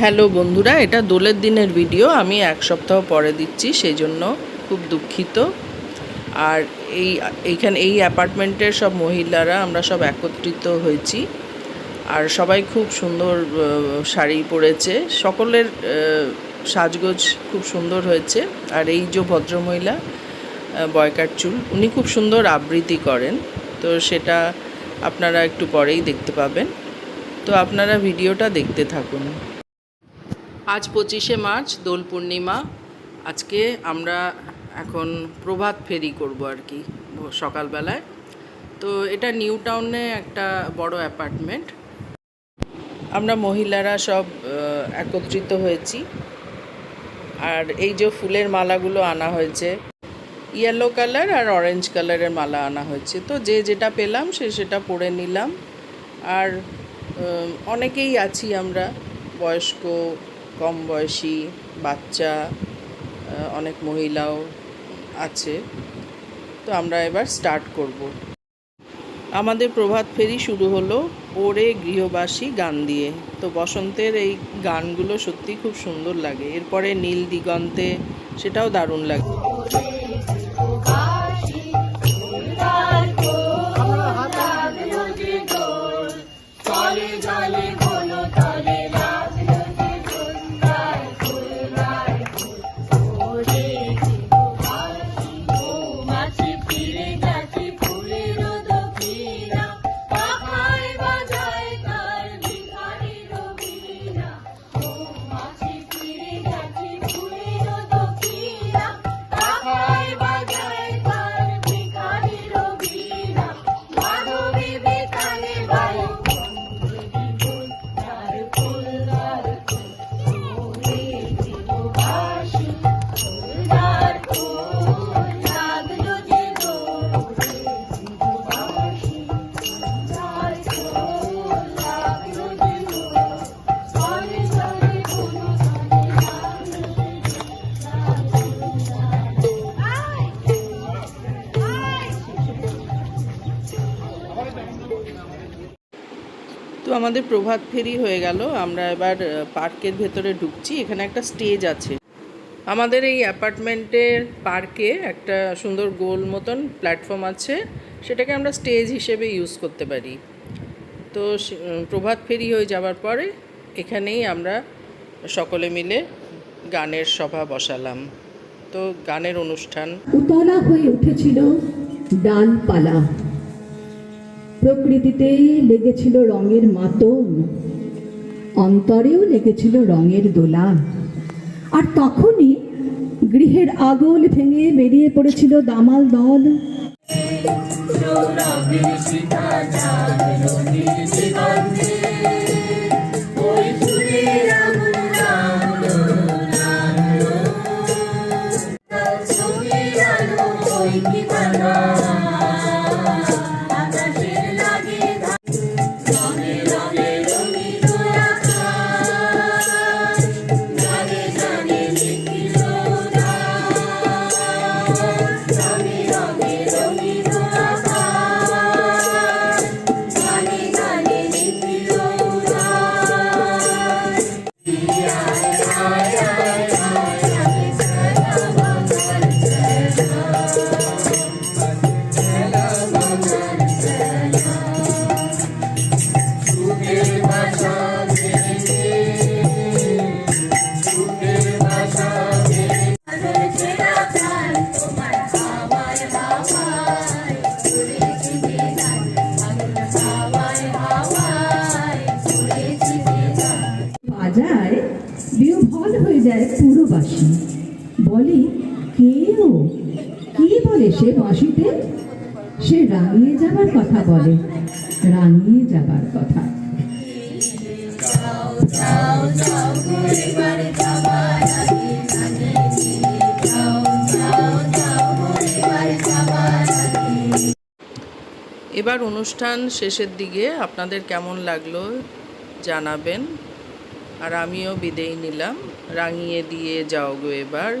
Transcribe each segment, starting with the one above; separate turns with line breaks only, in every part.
Hello বন্ধুরা, এটা দোলের দিনের ভিডিও, আমি এক সপ্তাহ পরে দিচ্ছি সেই জন্য খুব দুঃখিত। আর এই, এইখানে, এই অ্যাপার্টমেন্টের সব মহিলারা, আমরা সব একত্রিত হয়েছি। আর সবাই খুব সুন্দর শাড়ি পরেছে। সকলের সাজগোজ খুব সুন্দর হয়েছে। আর এই যে ভদ্রমহিলা বয়কার চুল, উনি খুব সুন্দর আবৃত্তি করেন। তো সেটা আপনারা একটু পরেই দেখতে পাবেন। তো আপনারা ভিডিওটা দেখতে থাকুন। আজ পঁচিশে মার্চ, দোল পূর্ণিমা। আজকে আমরা এখন প্রভাত ফেরি করব আর কি, সকালবেলায়। তো এটা নিউ টাউনে একটা বড় অ্যাপার্টমেন্ট। আমরা মহিলারা সব একত্রিত হয়েছি। আর এই যে ফুলের মালাগুলো আনা হয়েছে, ইয়েলো কালার আর অরেঞ্জ কালারের মালা আনা হয়েছে। তো যে যেটা পেলাম সে সেটা পরে নিলাম। আর অনেকেই আছি আমরা, বয়স্ক কম বয়সী বাচ্চা অনেক মহিলাও আছে। তো আমরা এবার স্টার্ট করব। আমাদের প্রভাত ফেরি শুরু হলো ওরে গৃহবাসী গান দিয়ে। তো বসন্তের এই গানগুলো সত্যি খুব সুন্দর লাগে। এরপরে নীল দিগন্তে সেটাও দারুণ লাগে। তো আমাদের প্রভাত ফেরি হয়ে গেল। আমরা এবার পার্কের ভেতরে ঢুকছি। এখানে একটা স্টেজ আছে। আমাদের এই অ্যাপার্টমেন্টের পার্কে একটা সুন্দর গোল মতন প্ল্যাটফর্ম আছে। সেটাকে আমরা স্টেজ হিসেবে ইউজ করতে পারি। তো প্রভাত ফেরি হয়ে যাওয়ার পরে এখানেই আমরা সকলে মিলে গানের সভা বসালাম। তো গানের অনুষ্ঠান।
উতলা হয়ে উঠেছিল ডালপালা প্রকৃতিতে লেগেছিল রঙের মাতন অন্তরেও লেগেছিল রঙের দোলা আর তখনই গৃহের আগল ভেঙে বেরিয়ে পড়েছিল দামাল দল। বলে, কে ও? কি বলে সে সে রাঙিয়ে যাবার কথা বলে। রাঙিয়ে যাবার কথা।
এবার অনুষ্ঠান শেষের দিকে আপনাদের কেমন লাগল জানাবেন। আর আমিও বিদেয় নিলাম। রাঙিয়ে দিয়ে যাও গো এবার।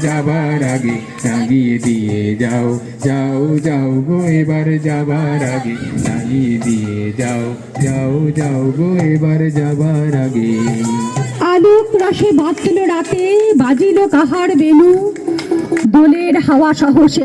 যাবার আগে রাগিয়ে দিয়ে যাও যাও যাও গো এবার যাবার আগে। রাঙিয়ে দিয়ে যাও যাও যাও গো এবার যাবার আগে।
রাসে বাঁধল রাতে বাজিল কাহার বেনু দোলের হাওয়া সহ সে